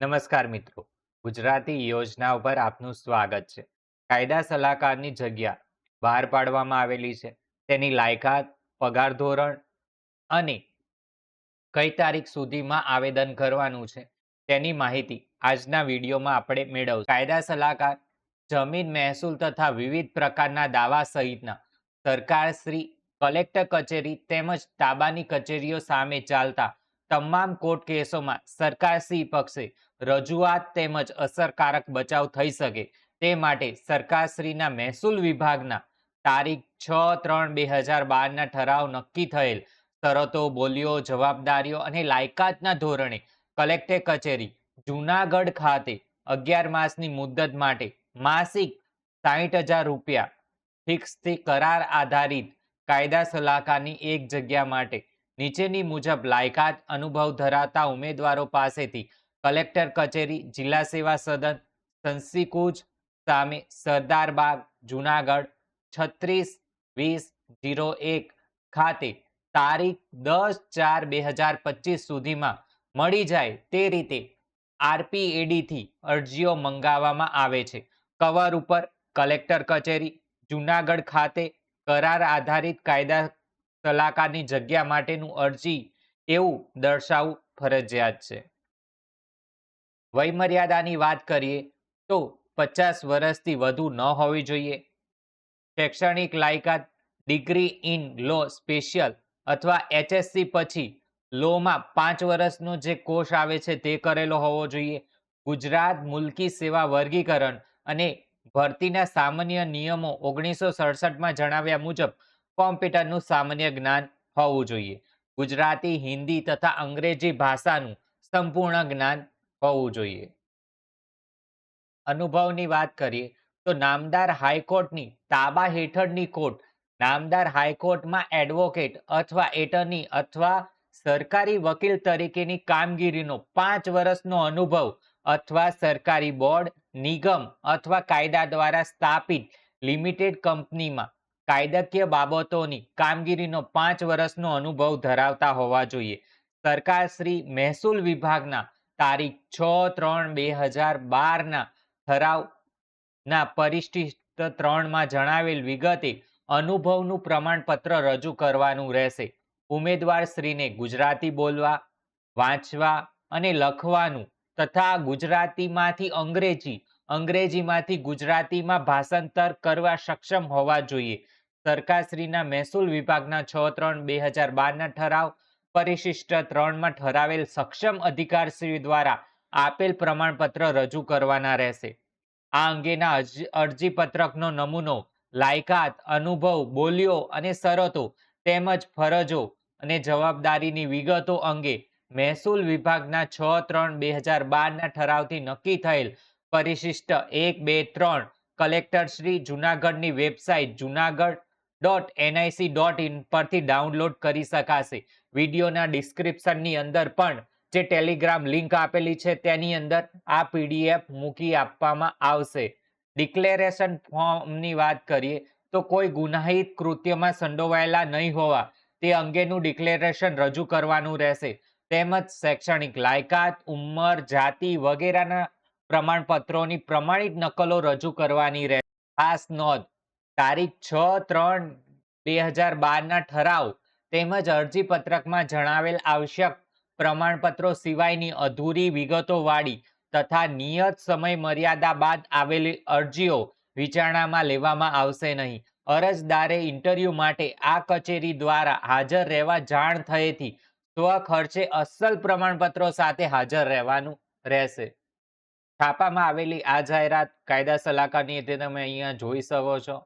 નમસ્કાર મિત્રો. ગુજરાતી યોજના ઉપર આપનું સ્વાગત છે. કાયદા સલાહકારની જગ્યા બહાર પાડવામાં આવેલી છે. તેની લાયકાત, પગાર ધોરણ અને કઈ તારીખ સુધીમાં આવેદન કરવાનું છે તેની માહિતી આજના વિડીયોમાં આપણે મેળવશું. કાયદા સલાહકાર, જમીન મહેસૂલ તથા વિવિધ પ્રકારના દાવા સહિતના સરકારશ્રી, કલેક્ટર કચેરી તેમજ તાબાની કચેરીઓ સામે ચાલતા તમામ કોર્ટ કેસોમાં સરકારશ્રી પક્ષે રજૂઆત તેમજ અસરકારક બચાવ થઈ શકે તે માટે સરકારશ્રીના મહેસૂલ વિભાગના તારીખ છ ત્રણ બે હજાર બારના ઠરાવ નક્કી થયેલ શરતો, બોલીઓ, જવાબદારીઓ અને લાયકાતના ધોરણે કલેક્ટર કચેરી જુનાગઢ ખાતે અગિયાર માસની મુદ્દત માટે માસિક સાહીઠ હજાર રૂપિયા ફિક્સથી કરાર આધારિત કાયદા સલાહકારની એક જગ્યા માટે નીચેની મુજબ લાયકાત, અનુભવ ધરાવતા ઉમેદવારો પાસેથી કલેક્ટર કચેરી, જિલ્લા સેવા સદન, સંસીકુજ સામે સરદારબાગ જુનાગઢ છત્રીસ વીસ જીરો એક ખાતે તારીખ દસ ચાર બે હજાર પચીસ સુધીમાં મળી જાય તે રીતે આરપીએડીથી અરજીઓ મંગાવવામાં આવે છે. કવર ઉપર કલેક્ટર કચેરી, જુનાગઢ ખાતે કરાર આધારિત કાયદા સલાહકારની જગ્યા માટેનું અરજી એવું દર્શાવવું ફરજિયાત છે. વયમર્યાદાની વાત કરીએ તો પચાસ વર્ષથી વધુ ન હોવી જોઈએ. શૈક્ષણિક લાયકાત, ડિગ્રી ઇન લો સ્પેશિયલ અથવા એચએસસી પછી લોમાં પાંચ વર્ષનો જે કોર્સ આવે છે તે કરેલો હોવો જોઈએ. ગુજરાત મુલકી સેવા વર્ગીકરણ અને ભરતીના સામાન્ય નિયમો ઓગણીસો સડસઠમાં જણાવ્યા મુજબ કોમ્પ્યુટરનું સામાન્ય જ્ઞાન હોવું જોઈએ. ગુજરાતી, હિન્દી તથા અંગ્રેજી ભાષાનું સંપૂર્ણ જ્ઞાન હોવું જોઈએ. અનુભવની વાત કરીએ તો નામદાર હાઈકોર્ટની તાબા હેઠળની કોર્ટ, નામદાર હાઈકોર્ટમાં એડવોકેટ અથવા એટર્ની અથવા સરકારી વકીલ તરીકેની કામગીરીનો પાંચ વર્ષનો અનુભવ અથવા સરકારી બોર્ડ, નિગમ અથવા કાયદા દ્વારા સ્થાપિત લિમિટેડ કંપનીમાં કાયદાકીય બાબતોની કામગીરીનો પાંચ વર્ષનો અનુભવ ધરાવતા હોવા જોઈએ. સરકારશ્રી મહેસૂલ વિભાગના તારીખ છ ત્રણ બે હજાર બારના ઠરાવના પરિશિષ્ટ ત્રણમાં જણાવેલ વિગતે અનુભવનું પ્રમાણપત્ર રજૂ કરવાનું રહેશે. ઉમેદવાર શ્રીને ગુજરાતી બોલવા, વાંચવા અને લખવાનું તથા ગુજરાતીમાંથી અંગ્રેજી, અંગ્રેજીમાંથી ગુજરાતીમાં ભાષાંતર કરવા સક્ષમ હોવા જોઈએ. સરકારશ્રીના મહેસૂલ વિભાગના છ ત્રણ બે હજાર બારના ઠરાવ પરિશિષ્ટ ત્રણમાં ઠરાવેલ સક્ષમ અધિકારશ્રી દ્વારા આપેલ પ્રમાણપત્ર રજૂ કરવાના રહેશે. આ અંગેના અરજી પત્રકનો નમૂનો, લાયકાત, અનુભવ બોલીઓ અને શરતો તેમજ ફરજો અને જવાબદારીની વિગતો અંગે મહેસૂલ વિભાગના છ ત્રણ બે હજાર બારના ઠરાવથી નક્કી થયેલ પરિશિષ્ટ એક બે ત્રણ કલેક્ટરશ્રી જુનાગઢની website Junagadh dot NIC dot in પરથી ડાઉનલોડ કરી શકાશે. વિડીયોના ડિસ્ક્રિપ્શનની અંદર પણ જે ટેલિગ્રામ લિંક આપેલી છે, તેની અંદર આ પીડીએફ મૂકી આપવામાં આવશે. ડિક્લેરેશન ફોર્મની વાત કરીએ, તો કોઈ ગુનાહિત કૃત્યમાં સંડોવાયેલા નહીં હોવા, તે અંગેનું ડિક્લેરેશન રજૂ કરવાનું રહેશે. તેમજ શૈક્ષણિક લાયકાત, ઉંમર, જાતિ વગેરેના પ્રમાણપત્રોની પ્રમાણિત નકલો રજૂ કરવાની રહેશે. ખાસ નોંધ તારીખ છ ત્રણ બે હજાર બારના ઠરાવ તેમજ અરજી પત્રકમાં જણાવેલ આવશ્યક પ્રમાણપત્રો સિવાયની અધૂરી વિગતોવાળી તથા નિયત સમય મર્યાદા બાદ આવેલી અરજીઓ વિચારણામાં લેવામાં આવશે નહીં. અરજદારે ઇન્ટરવ્યૂ માટે આ કચેરી દ્વારા હાજર રહેવા જાણ થયેથી સ્વખર્ચે અસલ પ્રમાણપત્રો સાથે હાજર રહેવાનું રહેશે. છાપામાં આવેલી આ જાહેરાત કાયદા સલાહકારની તે તમે અહીંયા જોઈ શકો છો.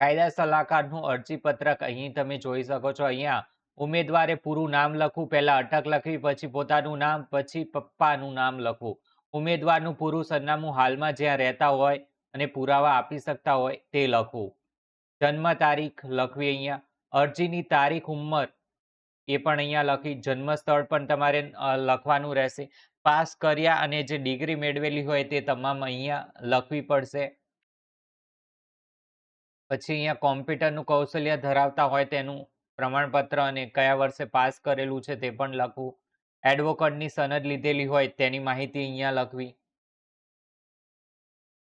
કાયદા સલાહકારનું અરજી પત્રક અહીં તમે જોઈ શકો છો અહીંયા. ઉમેદવારે પૂરું નામ લખવું, પહેલા અટક લખવી, પછી પોતાનું નામ, પછી પપ્પાનું નામ લખવું. ઉમેદવારનું પૂરું સરનામું હાલમાં જ્યાં રહેતા હોય અને પુરાવા આપી શકતા હોય તે લખવું. જન્મ તારીખ લખવી અહીંયા. અરજીની તારીખ, ઉંમર એ પણ અહીંયા લખી. જન્મ સ્થળ પણ તમારે લખવાનું રહેશે. પાસ કર્યા અને જે ડિગ્રી મેળવેલી હોય તે તમામ અહીંયા લખવી પડશે. પછી અહીંયા કોમ્પ્યુટરનું કૌશલ્ય ધરાવતા હોય તેનું પ્રમાણપત્ર અને કયા વર્ષે પાસ કરેલું છે તે પણ લખવું. એડવોકેટની સનદ લીધેલી હોય તેની માહિતી અહીંયા લખવી.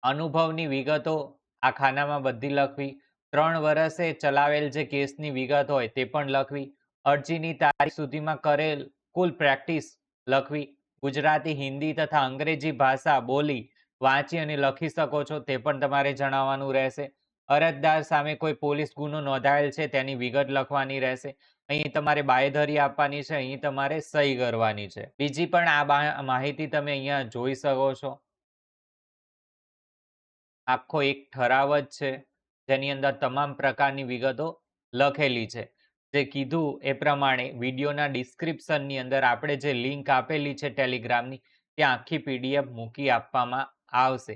અનુભવની વિગતો આ ખાનામાં બધી લખવી. ત્રણ વર્ષે ચલાવેલ જે કેસની વિગત હોય તે પણ લખવી. અરજીની તારીખ સુધીમાં કરેલ કુલ પ્રેક્ટિસ લખવી. ગુજરાતી, હિન્દી તથા અંગ્રેજી ભાષા બોલી વાંચી અને લખી શકો છો તે પણ તમારે જણાવવાનું રહેશે. અરજદાર સામે કોઈ પોલીસ ગુનો નોંધાયેલ છે, તેની વિગત લખવાની રહેશે. અહીં તમારે બાયધરી આપવાની છે, અહીં તમારે સહી કરવાની છે. બીજી પણ આ માહિતી તમે અહીંયા જોઈ શકો છો. આખો એક ઠરાવ જ છે, જેની અંદર તમામ પ્રકારની વિગતો લખેલી છે. જે કીધું એ પ્રમાણે વિડીયોના ડિસ્ક્રિપ્શનની અંદર આપણે જે લિંક આપેલી છે ટેલિગ્રામની, ત્યાં આખી પીડીએફ મૂકી આપવામાં આવશે.